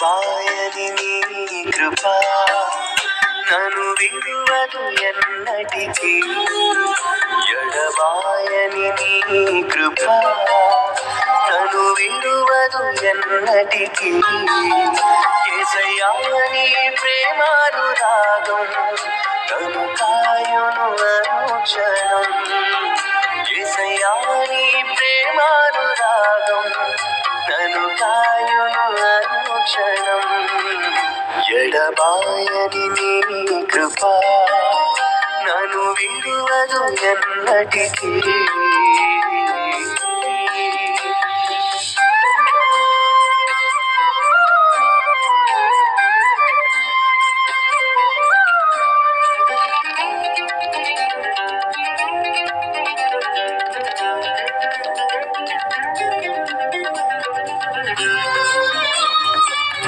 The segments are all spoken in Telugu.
ఎడబాయని నీ కృప. నన్ను విడువదు ఎన్నటికీ. ఎడబాయని నీ కృప. నన్ను విడువదు ఎన్నటికీ. ఏసయ్యాని ప్రేమానురాగం నన్ను కాయును అనుక్షణం. ఏసయ్యాని ఎడబాయని నీ కృప నన్ను విడువదు ఎన్నటికీ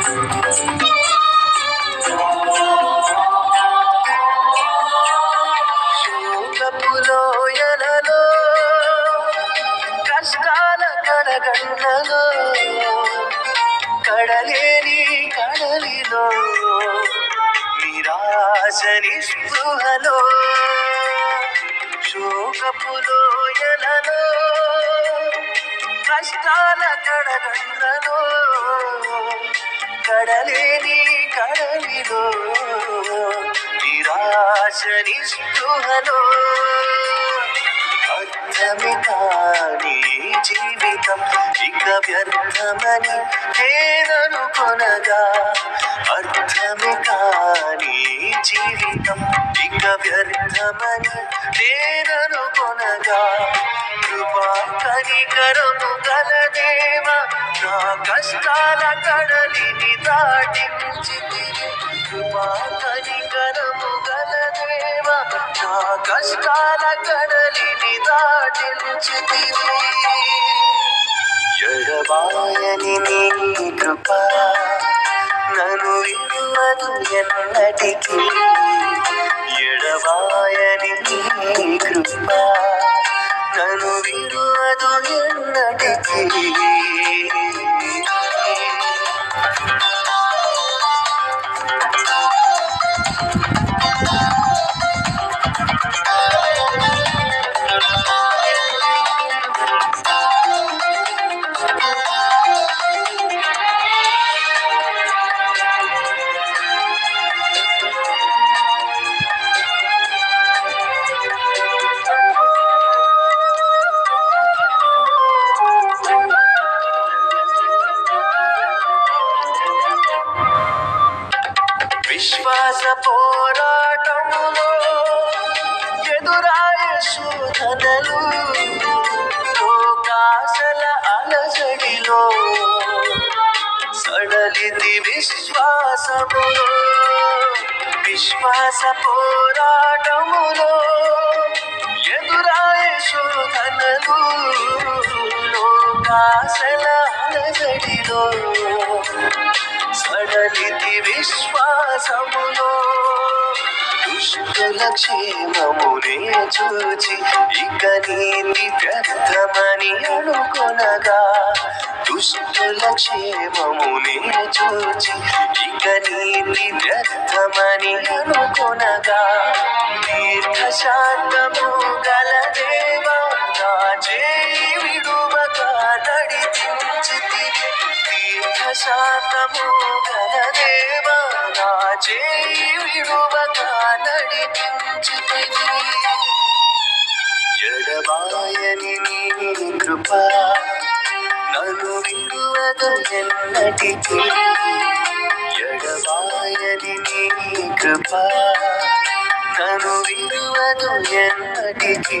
శోకపు కడలేని కడలిలో నిరాశ స్పృహలో శోకపు లోయలలో కష్టాల కడగండ్లలో కడలేని కడలిలో నిరాశ స్పృహలో వ్యర్థమే కానీ జీవితం ఇక వ్యర్థమని నేననుకొనగా అర్థమే కానీ జీవితం ఇక వ్యర్థమని నేననుకొనగా కృపా కనికరము గల నా కష్టాల కడలిని దాటించి కృపా కడలిని దాటించి ఎడబాయని నీ కృప నను విడువదు ఎన్నటికి. ఎడబాయని నీ కృప నను విడువదు ఎన్నటికీ. విశ్వాస పోరాటములో ఎదురాయ శోధనలు లోకాశల అలజడిలో సడలిది విశ్వాసములో విశ్వాస పోరాటములో ఎదురాయ శోధనలు లోకాశల అలజడిలో సడలితి విశ్వాసములో దుష్టుల క్షేమమునే చూచి ఇక నీతి వ్యర్థమని అనుకొనగా దుష్టుల క్షేమమునే చూచి ఇక నీతి వ్యర్థమని అనుకొనగా తీర్థశాంతం నా చేయి విడువగా నడిపించితివి ఎడబాయని నీ కృప నన్ను విడువదు ఎన్నటికీ ఎడబాయని నీ కృప నన్ను విడువదు ఎన్నటికీ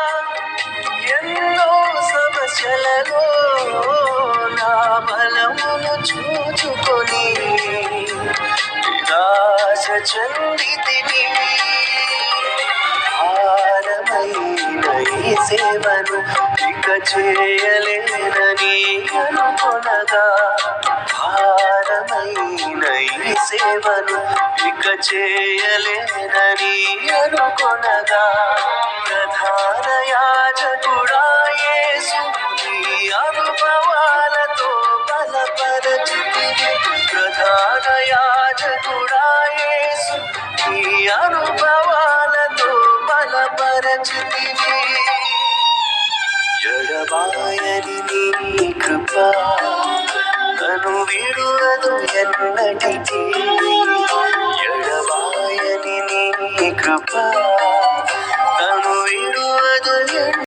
నిరాశ చెందితిని భారమైన ఈ సేవను ఇక చేయలేనని అనుకొనగా భారమైన ఈ సేవను ఇక చేయలేనని అనుకొనగా ప్రధాన యాజకుడా యేసు ఈ అనుభవాలతో బలపరచుతివి ప్రధాన యాజకుడు బలపరచుతివి ఎడబాయని నీ కృప నన్ను విడువదు ఎన్నటికీ